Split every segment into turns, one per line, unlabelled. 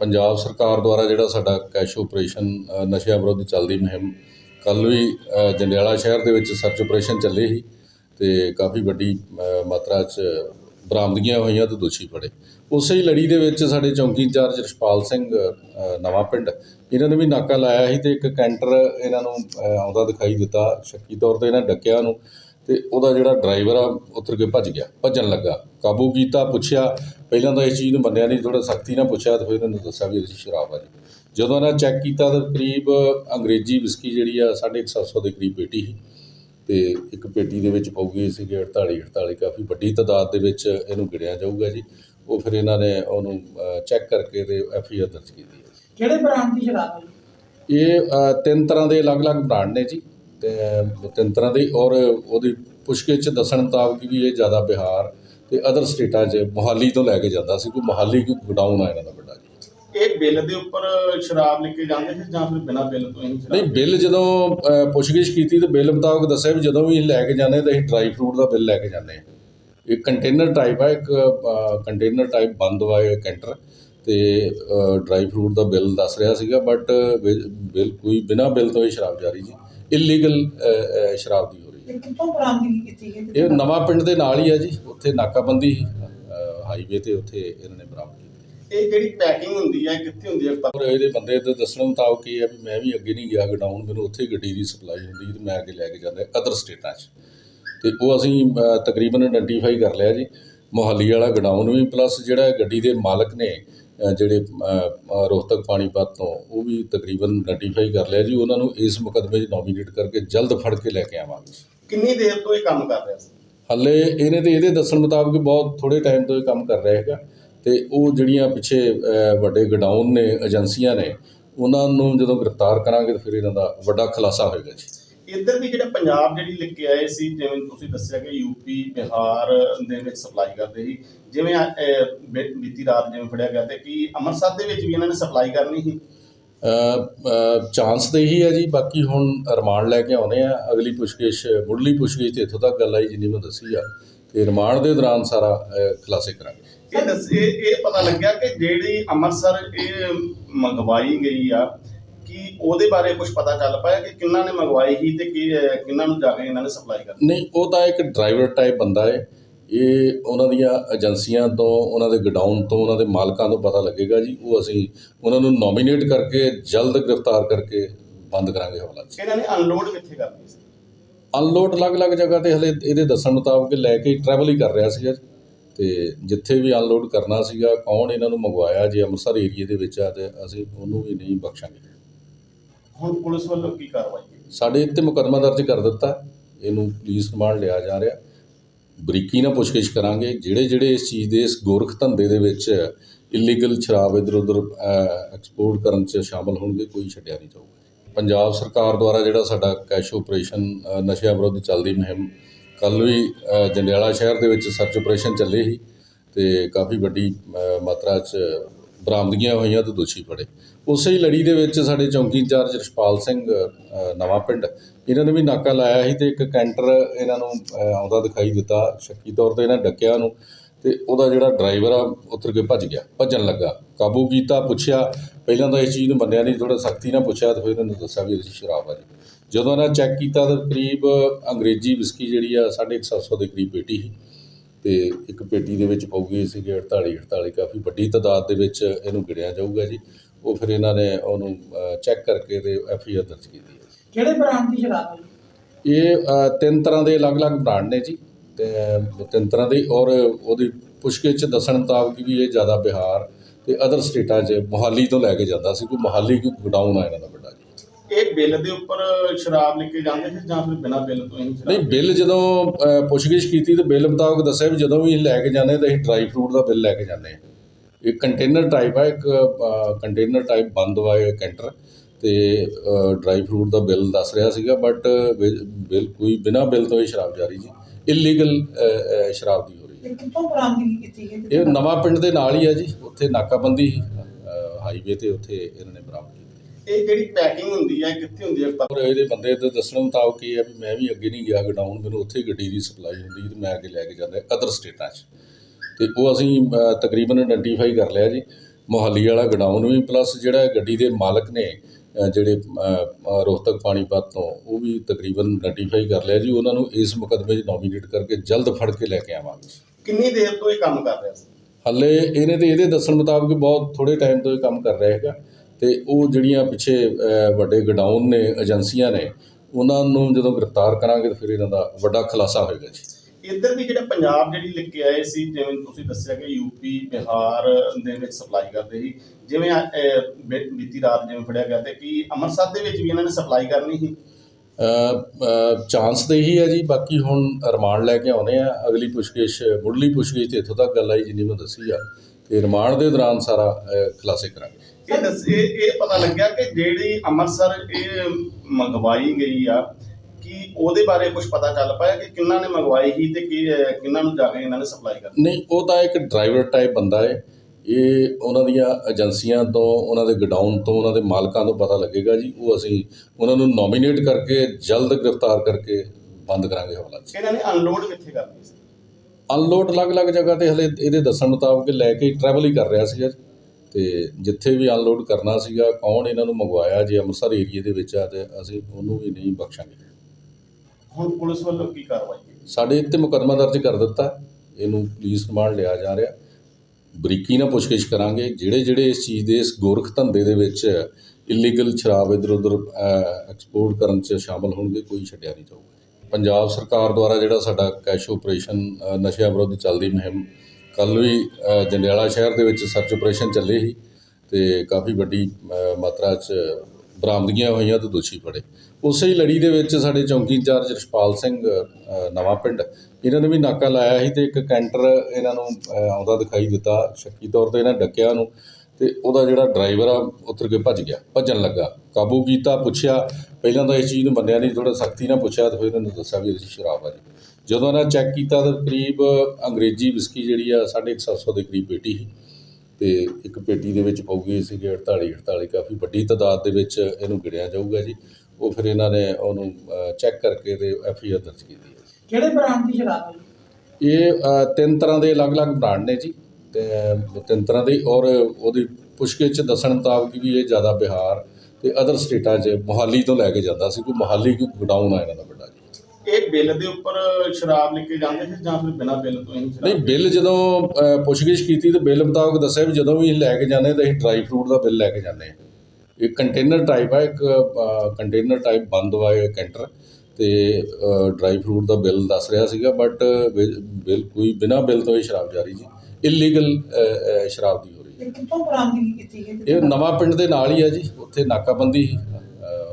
ਪੰਜਾਬ ਸਰਕਾਰ ਦੁਆਰਾ ਜਿਹੜਾ ਸਾਡਾ ਕੈਸ਼ ਓਪਰੇਸ਼ਨ ਨਸ਼ਿਆਂ ਵਿਰੁੱਧ ਚੱਲਦੀ ਮੁਹਿੰਮ, ਕੱਲ੍ਹ ਵੀ ਜੰਡਿਆਲਾ ਸ਼ਹਿਰ ਦੇ ਵਿੱਚ ਸਰਚ ਓਪਰੇਸ਼ਨ ਚੱਲੇ ਸੀ ਅਤੇ ਕਾਫੀ ਵੱਡੀ ਮਾਤਰਾ 'ਚ ਬਰਾਮਦਗੀਆਂ ਹੋਈਆਂ ਅਤੇ ਦੋਸ਼ੀ ਫੜੇ। ਉਸੇ ਹੀ ਲੜੀ ਦੇ ਵਿੱਚ ਸਾਡੇ ਚੌਂਕੀ ਇੰਚਾਰਜ ਰਛਪਾਲ ਸਿੰਘ ਨਵਾਂ ਪਿੰਡ, ਇਹਨਾਂ ਨੇ ਵੀ ਨਾਕਾ ਲਾਇਆ ਸੀ ਅਤੇ ਇੱਕ ਕੈਂਟਰ ਇਹਨਾਂ ਨੂੰ ਆਉਂਦਾ ਦਿਖਾਈ ਦਿੱਤਾ। ਸ਼ੱਕੀ ਤੌਰ ਤੇ ਇਹਨਾਂ ਡੱਕਿਆ ਉਹਨੂੰ। ਤੇ ਉਹਦਾ ਜਿਹੜਾ ਡਰਾਈਵਰ ਆ ਉਤਰ ਕੇ ਭੱਜ ਗਿਆ ਭੱਜਣ ਲੱਗਾ। ਕਾਬੂ ਕੀਤਾ ਪੁੱਛਿਆ। ਪਹਿਲਾਂ ਤਾਂ ਇਸ ਚੀਜ਼ ਨੂੰ ਮੰਨਿਆ ਨਹੀਂ ਥੋੜਾ ਸਖਤੀ ਨਾਲ ਪੁੱਛਿਆ ਤੇ ਫਿਰ ਇਹਨੂੰ ਦੱਸਿਆ ਵੀ 'ਚ ਸ਼ਰਾਬ ਆ ਜੀ। ਜਦੋਂ ਇਹਨਾਂ ਚੈੱਕ ਕੀਤਾ ਤਾਂ ਕਰੀਬ ਅੰਗਰੇਜ਼ੀ ਵਿਸਕੀ ਜਿਹੜੀ ਆ 750 ਦੇ ਕਰੀਬ ਪੇਟੀ ਸੀ। ਤੇ ਇੱਕ ਪੇਟੀ ਦੇ ਵਿੱਚ ਪਊਗੀ ਸੀਗੇ 48 48 ਕਾਫੀ ਵੱਡੀ ਤਾਦਾਦ ਦੇ ਵਿੱਚ ਇਹਨੂੰ ਗਿਣਿਆ ਜਾਊਗਾ ਜੀ। ਉਹ ਫਿਰ ਇਹਨਾਂ ਨੇ ਉਹਨੂੰ ਚੈੱਕ ਕਰਕੇ ਤੇ ਐਫ ਆਈ ਆਰ ਦਰਜ ਕੀਤੀ ਹੈ।
ਕਿਹੜੇ ਬ੍ਰਾਂਡ ਦੀ ਸ਼ਰਾਬ ਹੈ?
ਇਹ ਅ, ਤਿੰਨ ਤਰ੍ਹਾਂ ਦੇ ਅਲੱਗ-ਅਲੱਗ ਬ੍ਰਾਂਡ ਨੇ ਜੀ। ਤੇ ਤਿੰਨ ਤਰ੍ਹਾਂ ਦੇ ਔਰ ਉਹਦੀ ਪੁੱਛਗਿੱਛ 'ਚ ਦੱਸਣ ਮੁਤਾਬਕ ਵੀ ਇਹ ਜ਼ਿਆਦਾ ਬਿਹਾਰ ਤੇ ਅਦਰ ਸਟੇਟਾਂ 'ਚ ਮੋਹਾਲੀ ਤੋਂ ਲੈ ਕੇ ਜਾਂਦਾ ਸੀ ਕੋਈ ਮੋਹਾਲੀ ਕੋਈ ਗੋਡਾਊਨ ਆ ਇਹਨਾਂ ਦਾ ਵੱਡਾ ਜੀ।
ਇਹ ਬਿੱਲ ਦੇ ਉੱਪਰ ਸ਼ਰਾਬ ਲਿਖ ਕੇ ਜਾਂਦੇ ਸੀ ਜਾਂ ਫਿਰ ਬਿਨਾਂ ਬਿੱਲ ਤੋਂ ਹੀ ਸ਼ਰਾਬ?
ਨਹੀਂ ਬਿੱਲ ਜਦੋਂ ਅ, ਪੁੱਛਗਿੱਛ ਕੀਤੀ ਤੇ ਬਿੱਲ ਮੁਤਾਬਕ ਦੱਸਿਆ ਵੀ ਜਦੋਂ ਵੀ ਲੈ ਕੇ ਜਾਂਦੇ ਤਾਂ ਅਸੀਂ ਡਰਾਈ ਫਰੂਟ ਦਾ ਬਿੱਲ ਲੈ ਕੇ ਜਾਂਦੇ ਹਾਂ। ਇਹ ਕੰਟੇਨਰ ਟਾਈਪ ਆ ਇੱਕ ਕੰਟੇਨਰ ਟਾਈਪ ਬੰਦ ਵਾ ਇਹ ਕੈਂਟਰ ਤੇ ਡਰਾਈ ਫਰੂਟ ਦਾ ਬਿੱਲ ਦੱਸ ਰਿਹਾ ਸੀਗਾ ਬਟ ਬਿੱਲ ਕੋਈ ਬਿਨਾਂ ਬਿੱਲ ਤੋਂ ਇਹ ਸ਼ਰਾਬ ਜਾਰੀ ਜੀ। ਇਲੀਗਲ ਸ਼ਰਾਬ ਦੀ ਹੋ ਰਹੀ ਹੈ
ਇਹ ਕਿੱਥੋਂ ਬਰਾਮਦਗੀ ਕੀਤੀ ਗਈ
ਇਹ ਨਵਾਂ ਪਿੰਡ ਦੇ ਨਾਲ ਹੀ ਆ ਜੀ ਉੱਥੇ ਨਾਕਾਬੰਦੀ ਹਾਈਵੇ ਤੇ ਉੱਥੇ ਇਹਨਾਂ ਨੇ ਬਰਾਮਦ ਕੀਤੀ।
ਇਹ ਜਿਹੜੀ ਪੈਕਿੰਗ ਹੁੰਦੀ ਹੈ ਕਿੱਥੇ ਹੁੰਦੀ ਹੈ
ਪਰ ਇਹਦੇ ਬੰਦੇ ਦੇ ਦੱਸਣ ਮੁਤਾਬਕ ਇਹ ਆ ਵੀ ਮੈਂ ਵੀ ਅੱਗੇ ਨਹੀਂ ਗਿਆ ਗਡਾਊਨ ਮੈਨੂੰ ਉੱਥੇ ਹੀ ਗੱਡੀ ਦੀ ਸਪਲਾਈ ਹੁੰਦੀ ਤੇ ਮੈਂ ਅੱਗੇ ਲੈ ਕੇ ਜਾਂਦਾ ਅਦਰ ਸਟੇਟਾਂ 'ਚ। ਤੇ ਉਹ ਅਸੀਂ ਤਕਰੀਬਨ ਆਇਡੈਂਟੀਫਾਈ ਕਰ ਲਿਆ ਜੀ ਮੁਹੱਲੀ ਵਾਲਾ ਗਡਾਊਨ ਵੀ ਪਲੱਸ ਜਿਹੜਾ ਗੱਡੀ ਦੇ ਮਾਲਕ ਨੇ ਜਿਹੜੇ ਰੋਹਤਕ ਪਾਣੀਪਤ ਤੋਂ ਉਹ ਵੀ ਤਕਰੀਬਨ ਆਇਡੈਂਟੀਫਾਈ ਕਰ ਲਿਆ ਜੀ ਉਹਨਾਂ ਨੂੰ ਇਸ ਮੁਕੱਦਮੇ 'ਚ ਨੋਮੀਨੇਟ ਕਰਕੇ ਜਲਦ ਫੜ ਕੇ ਲੈ ਕੇ ਆਵਾਂਗੇ।
ਕਿੰਨੀ ਦੇਰ ਤੋਂ ਇਹ ਕੰਮ ਕਰ ਰਿਹਾ ਸੀ?
ਹਾਲੇ ਇਹਨੇ ਤੇ ਇਹਦੇ ਦੱਸਣ ਮੁਤਾਬਕ ਬਹੁਤ ਥੋੜੇ ਟਾਈਮ ਤੋਂ ਇਹ ਕੰਮ ਕਰ ਰਿਹਾ ਹੈਗਾ ਤੇ ਉਹ ਜਿਹੜੀਆਂ ਪਿੱਛੇ ਵੱਡੇ ਗਡਾਊਨ ਨੇ ਏਜੰਸੀਆਂ ਨੇ ਉਹਨਾਂ ਨੂੰ ਜਦੋਂ ਗ੍ਰਿਫਤਾਰ ਕਰਾਂਗੇ ਤਾਂ ਫਿਰ ਇਹਨਾਂ ਦਾ ਵੱਡਾ ਖੁਲਾਸਾ ਹੋਏਗਾ ਜੀ।
ਇੱਧਰ ਵੀ ਜਿਹੜਾ ਪੰਜਾਬ ਜਿਹੜੀ ਲਿਖ ਕੇ ਆਏ ਸੀ ਜਿਵੇਂ ਤੁਸੀਂ ਦੱਸਿਆ ਕਿ ਯੂਪੀ ਬਿਹਾਰ ਦੇ ਵਿੱਚ ਸਪਲਾਈ ਕਰਦੇ ਸੀ ਜਿਵੇਂ ਬੀਤੀ ਰਾਤ ਜਿਵੇਂ ਫੜਿਆ ਗਿਆ ਤੇ ਕੀ ਅੰਮ੍ਰਿਤਸਰ ਦੇ ਵਿੱਚ ਵੀ ਇਹਨਾਂ ਨੇ ਸਪਲਾਈ ਕਰਨੀ ਸੀ?
ਚਾਂਸ ਤੇ ਹੀ ਹੈ ਜੀ। ਬਾਕੀ ਹੁਣ ਰਿਮਾਂਡ ਲੈ ਕੇ ਆਉਨੇ ਆ। ਅਗਲੀ ਪੁੱਛਗਿੱਛ ਮੁੱਢਲੀ ਪੁੱਛਗਿੱਛ ਤੇ ਇੱਥੋਂ ਤੱਕ ਗੱਲ ਆਈ ਜਿੰਨੀ ਮੈਂ ਦੱਸੀ ਆ। ਤੇ ਰਿਮਾਂਡ ਦੇ ਦੌਰਾਨ ਸਾਰਾ ਖੁਲਾਸੇ ਕਰਾਂਗੇ।
ਇਹ ਦੱਸ ਇਹ ਇਹ ਪਤਾ ਲੱਗਿਆ ਕਿ ਜਿਹੜੀ ਅੰਮ੍ਰਿਤਸਰ ਇਹ ਮੰਗਵਾਈ ਗਈ ਆ ਕਿ ਉਹਦੇ ਬਾਰੇ ਕੁਝ ਪਤਾ ਚੱਲ ਪਾਇਆ ਕਿ ਕਿੰਨਾ ਨੇ ਮੰਗਵਾਈ ਸੀ ਤੇ ਕਿ ਕਿੰਨਾ ਨੂੰ ਜਾ ਕੇ ਇਹਨਾਂ ਨੇ ਸਪਲਾਈ ਕਰਨੀ?
ਨਹੀਂ ਉਹ ਤਾਂ ਇੱਕ ਡਰਾਈਵਰ ਟਾਈਪ ਬੰਦਾ ਹੈ ਇਹ ਉਹਨਾਂ ਦੀਆਂ ਏਜੰਸੀਆਂ ਤੋਂ ਉਹਨਾਂ ਦੇ ਗਡਾਊਨ ਤੋਂ ਉਹਨਾਂ ਦੇ ਮਾਲਕਾਂ ਤੋਂ ਪਤਾ ਲੱਗੇਗਾ ਜੀ। ਉਹ ਅਸੀਂ ਉਹਨਾਂ ਨੂੰ ਨੋਮੀਨੇਟ ਕਰਕੇ ਜਲਦ ਗ੍ਰਿਫਤਾਰ ਕਰਕੇ ਬੰਦ ਕਰਾਂਗੇ ਹਵਾਲਾ 'ਚ
ਇਹਨਾਂ ਨੇ ਅਨਲੋਡ ਕਿੱਥੇ ਕਰਨੀ ਸੀ?
ਅਨਲੋਡ ਅਲੱਗ-ਅਲੱਗ ਜਗ੍ਹਾ ਤੇ ਹਲੇ ਇਹਦੇ ਦੱਸਣ ਮੁਤਾਬਕ ਲੈ ਕੇ ਟਰੈਵਲ ਹੀ ਕਰ ਰਿਹਾ ਸੀਗਾ ਤੇ ਜਿੱਥੇ ਵੀ ਅਨਲੋਡ ਕਰਨਾ ਸੀਗਾ ਕੌਣ ਇਹਨਾਂ ਨੂੰ ਮੰਗਵਾਇਆ ਜੇ ਅੰਮ੍ਰਿਤਸਰ ਏਰੀਏ ਦੇ ਵਿੱਚ ਆ ਤੇ ਅਸੀਂ ਉਹਨੂੰ ਵੀ ਨਹੀਂ ਬਖਸ਼ਾਂਗੇ।
ਹੁਣ ਪੁਲਿਸ ਵੱਲੋਂ ਕੀ ਕਾਰਵਾਈ
ਸਾਡੇ ਇੱਥੇ ਮੁਕੱਦਮਾ ਦਰਜ ਕਰ ਦਿੱਤਾ। ਇਹਨੂੰ ਪੁਲਿਸ ਰਿਮਾਂਡ ਲਿਆ ਜਾ ਰਿਹਾ। ਬਰੀਕੀ ਨਾਲ ਪੁੱਛਗਿੱਛ ਕਰਾਂਗੇ। ਜਿਹੜੇ ਜਿਹੜੇ ਇਸ ਚੀਜ਼ ਦੇ, ਇਸ ਗੋਰਖ ਧੰਦੇ ਦੇ ਵਿੱਚ ਇਲੀਗਲ ਸ਼ਰਾਬ ਇੱਧਰ ਉੱਧਰ ਐਕਸਪੋਰਟ ਕਰਨ 'ਚ ਸ਼ਾਮਲ ਹੋਣਗੇ, ਕੋਈ ਛੱਡਿਆ ਨਹੀਂ ਜਾਊਗਾ ਪੰਜਾਬ ਸਰਕਾਰ ਦੁਆਰਾ ਜਿਹੜਾ ਸਾਡਾ ਕੈਸ਼ ਓਪਰੇਸ਼ਨ ਨਸ਼ਿਆਂ ਵਿਰੁੱਧ ਚੱਲਦੀ ਮੁਹਿੰਮ, ਕੱਲ੍ਹ ਵੀ ਜੰਡਿਆਲਾ ਸ਼ਹਿਰ ਦੇ ਵਿੱਚ ਸਰਚ ਓਪਰੇਸ਼ਨ ਚੱਲੇ ਸੀ ਅਤੇ ਕਾਫੀ ਵੱਡੀ ਮਾਤਰਾ 'ਚ ਬਰਾਮਦਗੀਆਂ ਹੋਈਆਂ ਤੇ ਦੋਸ਼ੀ ਫੜੇ। ਉਸੇ ਹੀ ਲੜੀ ਦੇ ਵਿੱਚ ਸਾਡੇ ਚੌਂਕੀ ਇੰਚਾਰਜ ਰਛਪਾਲ ਸਿੰਘ ਨਵਾਂ ਪਿੰਡ, ਇਹਨਾਂ ਨੇ ਵੀ ਨਾਕਾ ਲਾਇਆ ਸੀ ਤੇ ਇੱਕ ਕੈਂਟਰ ਇਹਨਾਂ ਨੂੰ ਆਉਂਦਾ ਦਿਖਾਈ ਦਿੱਤਾ, ਸ਼ੱਕੀ ਤੌਰ ਤੇ ਇਹਨਾਂ ਡੱਕਿਆ ਉਹਨੂੰ ਤੇ ਉਹਦਾ ਜਿਹੜਾ ਡਰਾਈਵਰ ਆ, ਉਤਰ ਕੇ ਭੱਜ ਗਿਆ, ਭੱਜਣ ਲੱਗਾ, ਕਾਬੂ ਕੀਤਾ, ਪੁੱਛਿਆ, ਪਹਿਲਾਂ ਤਾਂ ਇਸ ਚੀਜ਼ ਨੂੰ ਮੰਨਿਆ ਨਹੀਂ ਥੋੜਾ ਸਖਤੀ ਨਾਲ ਪੁੱਛਿਆ ਤੇ ਫਿਰ ਇਹਨਾਂ ਨੂੰ ਦੱਸਿਆ ਵੀ ਅਸੀਂ ਸ਼ਰਾਬ ਆ ਜੀ। ਜਦੋਂ ਇਹਨਾਂ ਚੈੱਕ ਕੀਤਾ ਤਾਂ ਕਰੀਬ ਅੰਗਰੇਜ਼ੀ ਵਿਸਕੀ ਜਿਹੜੀ ਆ 750 ਦੇ ਕਰੀਬ ਪੇਟੀ ਸੀ। ਤੇ ਇੱਕ ਪੇਟੀ ਦੇ ਵਿੱਚ ਪਊਗੀ ਸੀਗੇ 48 48 ਕਾਫੀ ਵੱਡੀ ਤਾਦਾਦ ਦੇ ਵਿੱਚ ਇਹਨੂੰ ਗਿਣਿਆ ਜਾਊਗਾ ਜੀ। ਉਹ ਫਿਰ ਇਹਨਾਂ ਨੇ ਉਹਨੂੰ ਚੈੱਕ ਕਰਕੇ ਤੇ ਐਫ ਆਈ ਆਰ ਦਰਜ ਕੀਤੀ ਹੈ
ਕਿਹੜੇ ਬ੍ਰਾਂਡ ਦੀ ਸ਼ਰਾਬ ਹੈ?
ਇਹ ਤਿੰਨ ਤਰ੍ਹਾਂ ਦੇ ਅਲੱਗ-ਅਲੱਗ ਬ੍ਰਾਂਡ ਨੇ ਜੀ। ਤੇ ਤਿੰਨ ਤਰ੍ਹਾਂ ਦੇ ਔਰ ਉਹਦੀ 'ਚ ਦੱਸਣ ਮੁਤਾਬਕ ਵੀ ਇਹ ਜ਼ਿਆਦਾ ਬਿਹਾਰ ਤੇ ਅਦਰ ਸਟੇਟਾਂ 'ਚ ਮੋਹਾਲੀ ਤੋਂ ਲੈ ਕੇ ਜਾਂਦਾ ਸੀ। ਕੋਈ ਮੋਹਾਲੀ ਕੋਈ ਗੋਡਾਊਨ ਆ ਇਹਨਾਂ ਦਾ ਵੱਡਾ
ਇਹ ਬਿੱਲ ਦੇ ਉੱਪਰ ਸ਼ਰਾਬ ਲਿਖ ਕੇ ਜਾਂਦੇ ਸੀ ਜਾਂ ਫਿਰ ਬਿਨਾਂ ਬਿੱਲ ਤੋਂ ਹੀ
ਨਹੀਂ ਬਿੱਲ ਜਦੋਂ ਅ, ਪੁੱਛਗਿੱਛ ਕੀਤੀ ਤੇ ਬਿੱਲ ਮੁਤਾਬਕ ਦੱਸਿਆ ਵੀ ਜਦੋਂ ਵੀ ਲੈ ਕੇ ਜਾਂਦੇ ਤਾਂ ਅਸੀਂ ਡਰਾਈ ਫਰੂਟ ਦਾ ਬਿੱਲ ਲੈ ਕੇ ਜਾਂਦੇ ਹਾਂ। ਇਹ ਕੰਟੇਨਰ ਟਾਈਪ ਆ ਇੱਕ ਕੰਟੇਨਰ ਟਾਈਪ ਬੰਦ ਵਾ ਇਹ ਕੈਂਟਰ ਤੇ ਡਰਾਈ ਫਰੂਟ ਦਾ ਬਿੱਲ ਦੱਸ ਰਿਹਾ ਸੀਗਾ ਬਟ ਬਿੱਲ ਕੋਈ ਬਿਨਾਂ ਬਿੱਲ ਤੋਂ ਇਹ ਸ਼ਰਾਬ ਜਾਰੀ ਜੀ। ਇਲੀਗਲ ਸ਼ਰਾਬ ਦੀ ਹੋ ਰਹੀ ਹੈ
ਇਹ ਕਿੱਥੋਂ ਬਰਾਮਦਗੀ ਕੀਤੀ ਗਈ
ਇਹ ਨਵਾਂ ਪਿੰਡ ਦੇ ਨਾਲ ਹੀ ਆ ਜੀ ਉੱਥੇ ਨਾਕਾਬੰਦੀ ਹਾਈਵੇ ਤੇ ਉੱਥੇ ਇਹਨਾਂ ਨੇ ਬਰਾਮਦ ਕੀਤੀ।
ਇਹ ਜਿਹੜੀ ਪੈਕਿੰਗ ਹੁੰਦੀ ਹੈ ਕਿੱਥੇ ਹੁੰਦੀ ਹੈ
ਪਰ ਇਹਦੇ ਬੰਦੇ ਦੇ ਦੱਸਣ ਮੁਤਾਬਕ ਇਹ ਆ ਵੀ ਮੈਂ ਵੀ ਅੱਗੇ ਨਹੀਂ ਗਿਆ ਗਡਾਊਨ ਮੈਨੂੰ ਉੱਥੇ ਹੀ ਗੱਡੀ ਦੀ ਸਪਲਾਈ ਹੁੰਦੀ ਤੇ ਮੈਂ ਅੱਗੇ ਲੈ ਕੇ ਜਾਂਦਾ ਅਦਰ ਸਟੇਟਾਂ 'ਚ। ਤੇ ਉਹ ਅਸੀਂ ਤਕਰੀਬਨ ਆਇਡੈਂਟੀਫਾਈ ਕਰ ਲਿਆ ਜੀ। ਮੋਹਾਲੀ ਵਾਲਾ ਗਡਾਊਨ ਵੀ ਪਲੱਸ ਜਿਹੜਾ ਗੱਡੀ ਦੇ ਮਾਲਕ ਨੇ ਜਿਹੜੇ ਰੋਹਤਕ ਪਾਣੀਪਤ ਤੋਂ ਉਹ ਵੀ ਤਕਰੀਬਨ ਆਈਡੈਂਟੀਫਾਈ ਕਰ ਲਿਆ ਜੀ। ਉਹਨਾਂ ਨੂੰ ਇਸ ਮੁਕੱਦਮੇ 'ਚ ਨੋਮੀਨੇਟ ਕਰਕੇ ਜਲਦ ਫੜ ਕੇ ਲੈ ਕੇ ਆਵਾਂਗੇ।
ਕਿੰਨੀ ਦੇਰ ਤੋਂ ਇਹ ਕੰਮ ਕਰ ਰਿਹਾ ਸੀ?
ਹਾਲੇ ਇਹਨੇ ਤੇ ਇਹਦੇ ਦੱਸਣ ਮੁਤਾਬਕ ਬਹੁਤ ਥੋੜੇ ਟਾਈਮ ਤੋਂ ਇਹ ਕੰਮ ਕਰ ਰਿਹਾ ਹੈਗਾ। ਅਤੇ ਉਹ ਜਿਹੜੀਆਂ ਪਿੱਛੇ ਵੱਡੇ ਗਡਾਊਨ ਨੇ ਏਜੰਸੀਆਂ ਨੇ ਉਹਨਾਂ ਨੂੰ ਜਦੋਂ ਗ੍ਰਿਫਤਾਰ ਕਰਾਂਗੇ ਤਾਂ ਫਿਰ ਇਹਨਾਂ ਦਾ ਵੱਡਾ ਖੁਲਾਸਾ ਹੋਏਗਾ ਜੀ।
ਇੱਧਰ ਵੀ ਜਿਹੜੇ ਪੰਜਾਬ ਜਿਹੜੀ ਲੈ ਕੇ ਆਏ ਸੀ ਜਿਵੇਂ ਤੁਸੀਂ ਦੱਸਿਆ ਕਿ ਯੂਪੀ ਬਿਹਾਰ ਦੇ ਵਿੱਚ ਸਪਲਾਈ ਕਰਦੇ ਸੀ ਜਿਵੇਂ ਅਹ, ਬੀ- ਬੀਤੀ ਰਾਤ ਜਿਵੇਂ ਫੜਿਆ ਗਿਆ ਤੇ ਕਿ ਅੰਮ੍ਰਿਤਸਰ ਦੇ ਵਿੱਚ ਵੀ ਇਹਨਾਂ ਨੇ ਸਪਲਾਈ ਕਰਨੀ ਸੀ?
ਚਾਂਸ ਤਾਂ ਇਹੀ ਹੈ ਜੀ। ਬਾਕੀ ਹੁਣ ਰਿਮਾਂਡ ਲੈ ਕੇ ਆਉਨੇ ਆ। ਅਗਲੀ ਪੁੱਛਗਿੱਛ ਮੁੱਢਲੀ ਪੁੱਛਗਿੱਛ ਤੇ ਇੱਥੋਂ ਤੱਕ ਗੱਲ ਆਈ ਜਿੰਨੀ ਮੈਂ ਦੱਸੀ ਆ ਤੇ ਰਿਮਾਂਡ ਦੇ ਦੌਰਾਨ ਸਾਰਾ ਖੁਲਾਸੇ ਕਰਾਂਗੇ।
ਇਹ ਦੱਸ ਇਹ ਇਹ ਪਤਾ ਲੱਗਿਆ ਕਿ ਜਿਹੜੀ ਅੰਮ੍ਰਿਤਸਰ ਇਹ ਮੰਗਵਾਈ ਗਈ ਆ ਕਿ ਉਹਦੇ ਬਾਰੇ ਕੁਝ ਪਤਾ ਚੱਲ ਪਾਇਆ ਕਿ ਕਿੰਨਾਂ ਨੇ ਮੰਗਵਾਈ ਸੀ ਤੇ ਕਿ ਕਿੰਨਾਂ ਨੂੰ ਜਾ ਕੇ ਇਹਨਾਂ ਨੇ ਸਪਲਾਈ ਕਰਨੀ
ਨਹੀਂ ਉਹ ਤਾਂ ਇੱਕ ਡਰਾਈਵਰ ਟਾਈਪ ਬੰਦਾ ਹੈ ਇਹ ਉਹਨਾਂ ਦੀਆਂ ਏਜੰਸੀਆਂ ਤੋਂ ਉਹਨਾਂ ਦੇ ਗਡਾਊਨ ਤੋਂ ਉਹਨਾਂ ਦੇ ਮਾਲਕਾਂ ਤੋਂ ਪਤਾ ਲੱਗੇਗਾ ਜੀ। ਉਹ ਅਸੀਂ ਉਹਨਾਂ ਨੂੰ ਨੋਮੀਨੇਟ ਕਰਕੇ ਜਲਦ ਗ੍ਰਿਫਤਾਰ ਕਰਕੇ ਬੰਦ ਕਰਾਂਗੇ ਹਵਾਲਾ 'ਚ
ਇਹਨਾਂ ਨੇ ਅਨਲੋਡ ਕਿੱਥੇ ਕਰਨੀ ਸੀ?
ਅਨਲੋਡ ਅਲੱਗ-ਅਲੱਗ ਜਗ੍ਹਾ ਤੇ ਹਲੇ ਇਹਦੇ ਦੱਸਣ ਮੁਤਾਬਕ ਲੈ ਕੇ ਟਰੈਵਲ ਹੀ ਕਰ ਰਿਹਾ ਸੀਗਾ ਤੇ ਜਿੱਥੇ ਵੀ ਅਨਲੋਡ ਕਰਨਾ ਸੀਗਾ ਕੌਣ ਇਹਨਾਂ ਨੂੰ ਮੰਗਵਾਇਆ ਜੇ ਅੰਮ੍ਰਿਤਸਰ ਏਰੀਏ ਦੇ ਵਿੱਚ ਆ ਤੇ ਅਸੀਂ ਉਹਨੂੰ ਵੀ ਨਹੀਂ ਬਖਸ਼ਾਂਗੇ।
ਹੁਣ ਪੁਲਿਸ ਵੱਲੋਂ ਕੀ ਕਾਰਵਾਈ
ਸਾਡੇ ਇੱਥੇ ਮੁਕੱਦਮਾ ਦਰਜ ਕਰ ਦਿੱਤਾ। ਇਹਨੂੰ ਪੁਲਿਸ ਰਿਮਾਂਡ ਲਿਆ ਜਾ ਰਿਹਾ। ਬਰੀਕੀ ਨਾਲ ਪੁੱਛਗਿੱਛ ਕਰਾਂਗੇ। ਜਿਹੜੇ ਜਿਹੜੇ ਇਸ ਚੀਜ਼ ਦੇ, ਇਸ ਗੋਰਖ ਧੰਦੇ ਦੇ ਵਿੱਚ ਇਲੀਗਲ ਸ਼ਰਾਬ ਇੱਧਰ ਉੱਧਰ ਐਕਸਪੋਰਟ ਕਰਨ 'ਚ ਸ਼ਾਮਲ ਹੋਣਗੇ, ਕੋਈ ਛੱਡਿਆ ਨਹੀਂ ਜਾਊਗਾ। ਪੰਜਾਬ ਸਰਕਾਰ ਦੁਆਰਾ ਜਿਹੜਾ ਸਾਡਾ ਕੈਸ਼ ਓਪਰੇਸ਼ਨ ਨਸ਼ਿਆਂ ਵਿਰੁੱਧ ਚੱਲਦੀ ਮੁਹਿੰਮ, ਕੱਲ੍ਹ ਵੀ ਜੰਡਿਆਲਾ ਸ਼ਹਿਰ ਦੇ ਵਿੱਚ ਸਰਚ ਓਪਰੇਸ਼ਨ ਚੱਲੇ ਸੀ ਅਤੇ ਕਾਫੀ ਵੱਡੀ ਮਾਤਰਾ 'ਚ ਬਰਾਮਦਗੀਆਂ ਹੋਈਆਂ ਅਤੇ ਦੋਸ਼ੀ ਫੜੇ। ਉਸੇ ਹੀ ਲੜੀ ਦੇ ਵਿੱਚ ਸਾਡੇ ਚੌਂਕੀ ਇੰਚਾਰਜ ਰਛਪਾਲ ਸਿੰਘ ਨਵਾਂ ਪਿੰਡ, ਇਹਨਾਂ ਨੇ ਵੀ ਨਾਕਾ ਲਾਇਆ ਸੀ ਤੇ ਇੱਕ ਕੈਂਟਰ ਇਹਨਾਂ ਨੂੰ ਆਉਂਦਾ ਦਿਖਾਈ ਦਿੱਤਾ। ਸ਼ੱਕੀ ਤੌਰ ਤੇ ਇਹਨਾਂ ਡੱਕਿਆ ਉਹਨੂੰ ਤੇ ਉਹਦਾ ਜਿਹੜਾ ਡਰਾਈਵਰ ਆ, ਉਤਰ ਕੇ ਭੱਜ ਗਿਆ, ਭੱਜਣ ਲੱਗਾ। ਕਾਬੂ ਕੀਤਾ, ਪੁੱਛਿਆ। ਪਹਿਲਾਂ ਤਾਂ ਇਸ ਚੀਜ਼ ਨੂੰ ਮੰਨਿਆ ਨਹੀਂ ਥੋੜਾ ਸਖਤੀ ਨਾਲ ਪੁੱਛਿਆ ਤੇ ਫਿਰ ਇਹਨਾਂ ਨੂੰ ਦੱਸਿਆ ਵੀ ਅਸੀਂ ਸ਼ਰਾਬ ਆ ਜੀ। ਜਦੋਂ ਇਹਨਾਂ ਚੈੱਕ ਕੀਤਾ ਤਾਂ ਕਰੀਬ ਅੰਗਰੇਜ਼ੀ ਵਿਸਕੀ ਜਿਹੜੀ ਆ 750 ਦੇ ਕਰੀਬ ਪੇਟੀ ਸੀ। ਤੇ ਇੱਕ ਪੇਟੀ ਦੇ ਵਿੱਚ ਪਊਗੀ ਸੀਗੇ 48 48 ਕਾਫੀ ਵੱਡੀ ਤਾਦਾਦ ਦੇ ਵਿੱਚ ਇਹਨੂੰ ਗਿਣਿਆ ਜਾਊਗਾ ਜੀ। ਉਹ ਫਿਰ ਇਹਨਾਂ ਨੇ ਉਹਨੂੰ ਚੈੱਕ ਕਰਕੇ ਤੇ ਐਫ ਆਈ ਆਰ ਦਰਜ ਕੀਤੀ ਹੈ
ਕਿਹੜੇ ਬ੍ਰਾਂਡ ਦੀ ਸ਼ਰਾਬ ਹੈ
ਇਹ ਤਿੰਨ ਤਰ੍ਹਾਂ ਦੇ ਅਲੱਗ-ਅਲੱਗ ਬ੍ਰਾਂਡ ਨੇ ਜੀ। ਤੇ ਤਿੰਨ ਤਰ੍ਹਾਂ ਦੇ ਔਰ ਉਹਦੀ 'ਚ ਦੱਸਣ ਮੁਤਾਬਕ ਵੀ ਇਹ ਜ਼ਿਆਦਾ ਬਿਹਾਰ ਤੇ ਅਦਰ ਸਟੇਟਾਂ 'ਚ ਮੋਹਾਲੀ ਤੋਂ ਲੈ ਕੇ ਜਾਂਦਾ ਸੀ। ਕੋਈ ਮੋਹਾਲੀ ਕੋਈ ਗਡਾਊਨ ਆ ਇਹਨਾਂ ਦਾ।
ਇਹ ਬਿੱਲ ਦੇ ਉੱਪਰ ਸ਼ਰਾਬ ਲਿਖ ਕੇ ਜਾਂਦੇ ਸੀ ਜਾਂ ਫਿਰ ਬਿਨਾਂ ਬਿੱਲ ਤੋਂ ਹੀ
ਨਹੀਂ
ਸ਼ਰਾਬ
ਬਿੱਲ ਜਦੋਂ ਅ, ਪੁੱਛਗਿੱਛ ਕੀਤੀ ਤੇ ਬਿੱਲ ਮੁਤਾਬਕ ਦੱਸਿਆ ਵੀ ਜਦੋਂ ਵੀ ਲੈ ਕੇ ਜਾਂਦੇ ਤਾਂ ਅਸੀਂ ਡਰਾਈ ਫਰੂਟ ਦਾ ਬਿੱਲ ਲੈ ਕੇ ਜਾਂਦੇ ਹਾਂ। ਇਹ ਕੰਟੇਨਰ ਟਾਈਪ ਆ ਇੱਕ ਕੰਟੇਨਰ ਟਾਈਪ ਬੰਦ ਵਾ ਇਹ ਕੈਂਟਰ ਤੇ ਡਰਾਈ ਫਰੂਟ ਦਾ ਬਿੱਲ ਦੱਸ ਰਿਹਾ ਸੀਗਾ ਬਟ ਬਿੱਲ ਕੋਈ ਬਿਨਾ ਬਿੱਲ ਤੋਂ ਇਹ ਸ਼ਰਾਬ ਜਾਰੀ ਜੀ। ਇਲੀਗਲ ਸ਼ਰਾਬ ਦੀ ਹੋ ਰਹੀ ਹੈ।
ਇਹ ਕਿੱਥੋਂ ਬਰਾਮਦਗੀ ਕੀਤੀ ਗਈ
ਇਹ ਨਵਾਂ ਪਿੰਡ ਦੇ ਨਾਲ ਹੀ ਆ ਜੀ ਉੱਥੇ ਨਾਕਾਬੰਦੀ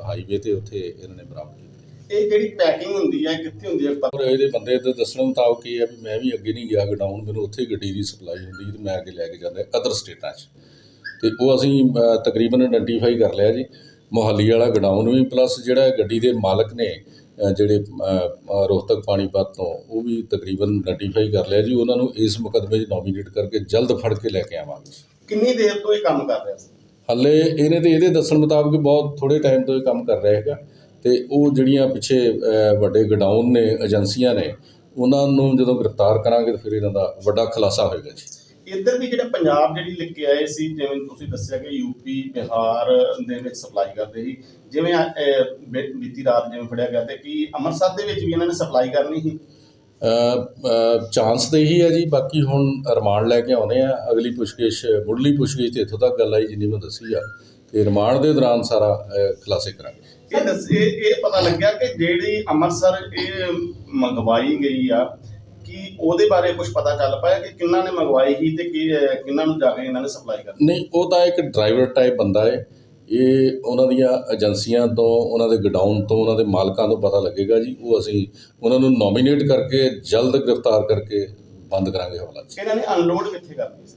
ਹਾਈਵੇ ਤੇ ਉੱਥੇ ਇਹਨਾਂ ਨੇ ਬਰਾਮਦ ਕੀਤੀ।
ਇਹ ਜਿਹੜੀ ਪੈਕਿੰਗ ਹੁੰਦੀ ਹੈ ਕਿੱਥੇ ਹੁੰਦੀ ਹੈ
ਪਰ ਇਹਦੇ ਬੰਦੇ ਦੇ ਦੱਸਣ ਮੁਤਾਬਕ ਇਹ ਆ ਵੀ ਮੈਂ ਵੀ ਅੱਗੇ ਨਹੀਂ ਗਿਆ ਗਡਾਊਨ ਮੈਨੂੰ ਉੱਥੇ ਗੱਡੀ ਦੀ ਸਪਲਾਈ ਹੁੰਦੀ ਤੇ ਮੈਂ ਅੱਗੇ ਲੈ ਕੇ ਜਾਂਦਾ ਅਦਰ ਸਟੇਟਾਂ 'ਚ। ਤੇ ਉਹ ਅਸੀਂ ਅ, ਤਕਰੀਬਨ ਆਇਡੈਂਟੀਫਾਈ ਕਰ ਲਿਆ ਜੀ। ਮੋਹਾਲੀ ਵਾਲਾ ਗਡਾਊਨ ਵੀ ਪਲੱਸ ਜਿਹੜਾ ਗੱਡੀ ਦੇ ਮਾਲਕ ਨੇ ਅ, ਜਿਹੜੇ ਅ, ਅ, ਰੋਹਤਕ ਪਾਣੀਪਤ ਤੋਂ ਉਹ ਵੀ ਤਕਰੀਬਨ ਆਇਡੈਂਟੀਫਾਈ ਕਰ ਲਿਆ ਜੀ। ਉਹਨਾਂ ਨੂੰ ਇਸ ਮੁਕੱਦਮੇ 'ਚ ਨੋਮੀਨੇਟ ਕਰਕੇ ਜਲਦ ਫੜ ਕੇ ਲੈ ਕੇ ਆਵਾਂਗੇ।
ਕਿੰਨੀ ਦੇਰ ਤੋਂ ਇਹ ਕੰਮ ਕਰ ਰਿਹਾ ਸੀ?
ਹਾਲੇ ਇਹਨੇ ਤੇ ਇਹਦੇ ਦੱਸਣ ਮੁਤਾਬਕ ਬਹੁਤ ਥੋੜੇ ਟਾਈਮ ਤੋਂ ਇਹ ਕੰਮ ਕਰ ਰਿਹਾ ਹੈਗਾ। ਤੇ ਉਹ ਜਿਹੜੀਆਂ ਪਿੱਛੇ ਵੱਡੇ ਗਡਾਊਨ ਨੇ ਏਜੰਸੀਆਂ ਨੇ ਉਹਨਾਂ ਨੂੰ ਜਦੋਂ ਗ੍ਰਿਫਤਾਰ ਕਰਾਂਗੇ ਤਾਂ ਫਿਰ ਇਹਨਾਂ ਦਾ ਵੱਡਾ ਖੁਲਾਸਾ ਹੋਏਗਾ ਜੀ।
ਇੱਧਰ ਵੀ ਜਿਹੜਾ ਪੰਜਾਬ ਜਿਹੜੀ ਲੈ ਕੇ ਆਏ ਸੀ ਜਿਵੇਂ ਤੁਸੀਂ ਦੱਸਿਆ ਕਿ ਯੂਪੀ ਬਿਹਾਰ ਦੇ ਵਿੱਚ ਸਪਲਾਈ ਕਰਦੇ ਸੀ ਜਿਵੇਂ ਬੀਤੀ ਰਾਤ ਜਿਵੇਂ ਫੜਿਆ ਗਿਆ ਤੇ ਕਿ ਅੰਮ੍ਰਿਤਸਰ ਦੇ ਵਿੱਚ ਵੀ ਇਹਨਾਂ ਨੇ ਸਪਲਾਈ ਕਰਨੀ ਸੀ?
ਚਾਂਸ ਤਾਂ ਇਹੀ ਹੈ ਜੀ ਬਾਕੀ ਹੁਣ ਰਿਮਾਂਡ ਲੈ ਕੇ ਆਉਨੇ ਆ ਅਗਲੀ ਪੁੱਛਗਿੱਛ ਮੁੱਢਲੀ ਪੁੱਛਗਿੱਛ ਤੇ ਇੱਥੋਂ ਤੱਕ ਗੱਲ ਆਈ ਜਿੰਨੀ ਮੈਂ ਦੱਸੀ ਆ ਤੇ ਰਿਮਾਂਡ ਦੇ ਦੌਰਾਨ ਸਾਰਾ ਖੁਲਾਸੇ ਕਰਾਂਗੇ।
ਇਹ ਦੱਸ ਇਹ ਇਹ ਪਤਾ ਲੱਗਿਆ ਕਿ ਜਿਹੜੀ ਅੰਮ੍ਰਿਤਸਰ ਇਹ ਮੰਗਵਾਈ ਗਈ ਆ ਕਿ ਉਹਦੇ ਬਾਰੇ ਕੁਝ ਪਤਾ ਚੱਲ ਪਾਇਆ ਕਿ ਕਿੰਨਾਂ ਨੇ ਮੰਗਵਾਈ ਸੀ ਤੇ ਕਿ ਕਿੰਨਾਂ ਨੂੰ ਜਾ ਕੇ ਇਹਨਾਂ ਨੇ ਸਪਲਾਈ ਕਰਨੀ
ਨਹੀਂ ਉਹ ਤਾਂ ਇੱਕ ਡਰਾਈਵਰ ਟਾਈਪ ਬੰਦਾ ਹੈ ਇਹ ਉਹਨਾਂ ਦੀਆਂ ਏਜੰਸੀਆਂ ਤੋਂ ਉਹਨਾਂ ਦੇ ਗਡਾਊਨ ਤੋਂ ਉਹਨਾਂ ਦੇ ਮਾਲਕਾਂ ਤੋਂ ਪਤਾ ਲੱਗੇਗਾ ਜੀ। ਉਹ ਅਸੀਂ ਉਹਨਾਂ ਨੂੰ ਨੋਮੀਨੇਟ ਕਰਕੇ ਜਲਦ ਗ੍ਰਿਫਤਾਰ ਕਰਕੇ ਬੰਦ ਕਰਾਂਗੇ ਹਵਾਲਾ 'ਚ
ਇਹਨਾਂ ਨੇ ਅਨਲੋਡ ਕਿੱਥੇ ਕਰਨੀ ਸੀ?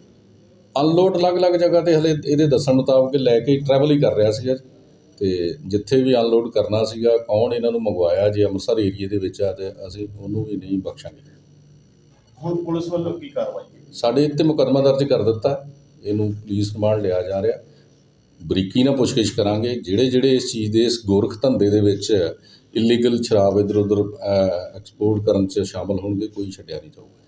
ਅਨਲੋਡ ਅਲੱਗ-ਅਲੱਗ ਜਗ੍ਹਾ ਤੇ ਹਲੇ ਇਹਦੇ ਦੱਸਣ ਮੁਤਾਬਕ ਲੈ ਕੇ ਟਰੈਵਲ ਹੀ ਕਰ ਰਿਹਾ ਸੀਗਾ ਤੇ ਜਿੱਥੇ ਵੀ ਅਨਲੋਡ ਕਰਨਾ ਸੀਗਾ ਕੌਣ ਇਹਨਾਂ ਨੂੰ ਮੰਗਵਾਇਆ ਜੇ ਅੰਮ੍ਰਿਤਸਰ ਏਰੀਏ ਦੇ ਵਿੱਚ ਆ ਤੇ ਅਸੀਂ ਉਹਨੂੰ ਵੀ ਨਹੀਂ ਬਖਸ਼ਾਂਗੇ।
ਹੁਣ ਪੁਲਿਸ ਵੱਲੋਂ ਕੀ ਕਾਰਵਾਈ?
ਸਾਡੇ ਇੱਥੇ ਮੁਕੱਦਮਾ ਦਰਜ ਕਰ ਦਿੱਤਾ। ਇਹਨੂੰ ਪੁਲਿਸ ਰਿਮਾਂਡ ਲਿਆ ਜਾ ਰਿਹਾ। ਬਰੀਕੀ ਨਾਲ ਪੁੱਛਗਿੱਛ ਕਰਾਂਗੇ। ਜਿਹੜੇ ਜਿਹੜੇ ਇਸ ਚੀਜ਼ ਦੇ ਇਸ ਗੋਰਖ ਧੰਦੇ ਦੇ ਵਿੱਚ ਇਲੀਗਲ ਸ਼ਰਾਬ ਇੱਧਰ ਉੱਧਰ ਐਕਸਪੋਰਟ ਕਰਨ 'ਚ ਸ਼ਾਮਲ ਹੋਣਗੇ ਕੋਈ ਛੱਡਿਆ ਨਹੀਂ ਜਾਊਗਾ।